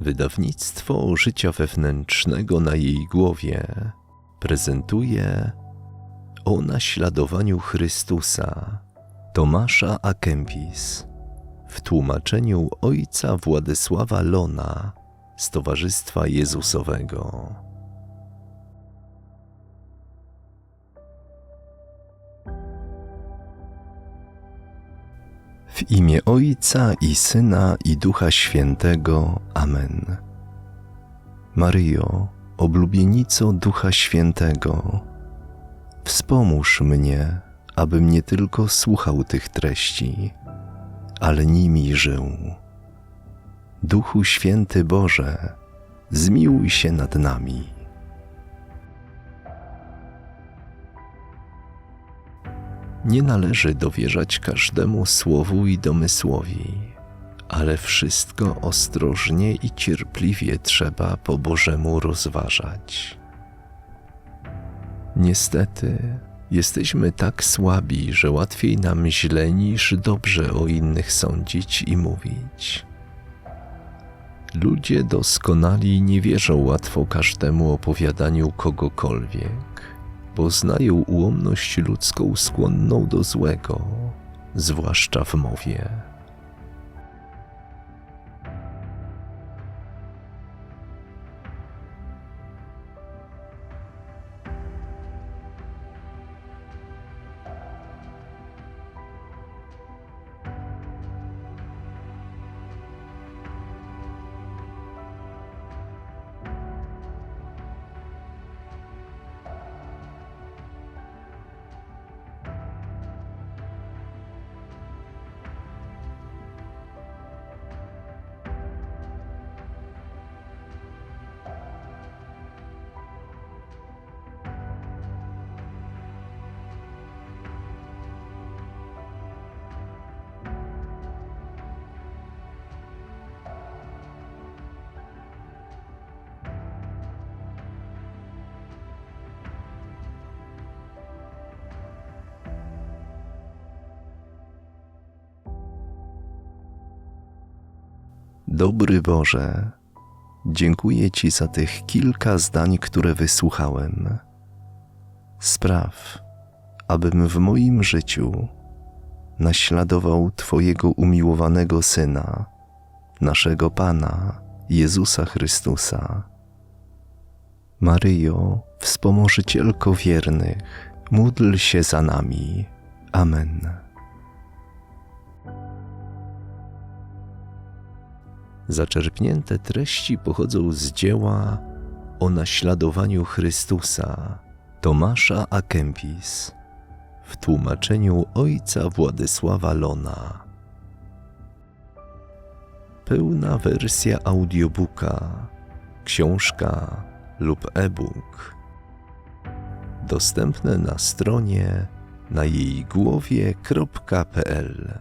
Wydawnictwo życia wewnętrznego na jej głowie prezentuje o naśladowaniu Chrystusa Tomasza A. Kempis w tłumaczeniu ojca Władysława Lona z Towarzystwa Jezusowego. W imię Ojca i Syna i Ducha Świętego. Amen. Maryjo, oblubienico Ducha Świętego, wspomóż mnie, abym nie tylko słuchał tych treści, ale nimi żył. Duchu Święty Boże, zmiłuj się nad nami. Nie należy dowierzać każdemu słowu i domysłowi, ale wszystko ostrożnie i cierpliwie trzeba po Bożemu rozważać. Niestety, jesteśmy tak słabi, że łatwiej nam źle niż dobrze o innych sądzić i mówić. Ludzie doskonali nie wierzą łatwo każdemu opowiadaniu kogokolwiek, bo znają ułomność ludzką skłonną do złego, zwłaszcza w mowie. Dobry Boże, dziękuję Ci za tych kilka zdań, które wysłuchałem. Spraw, abym w moim życiu naśladował Twojego umiłowanego Syna, naszego Pana, Jezusa Chrystusa. Maryjo, wspomożycielko wiernych, módl się za nami. Amen. Zaczerpnięte treści pochodzą z dzieła o naśladowaniu Chrystusa Tomasza A. Kempis w tłumaczeniu ojca Władysława Lona. Pełna wersja audiobooka, książka lub e-book dostępne na stronie na jej głowie.pl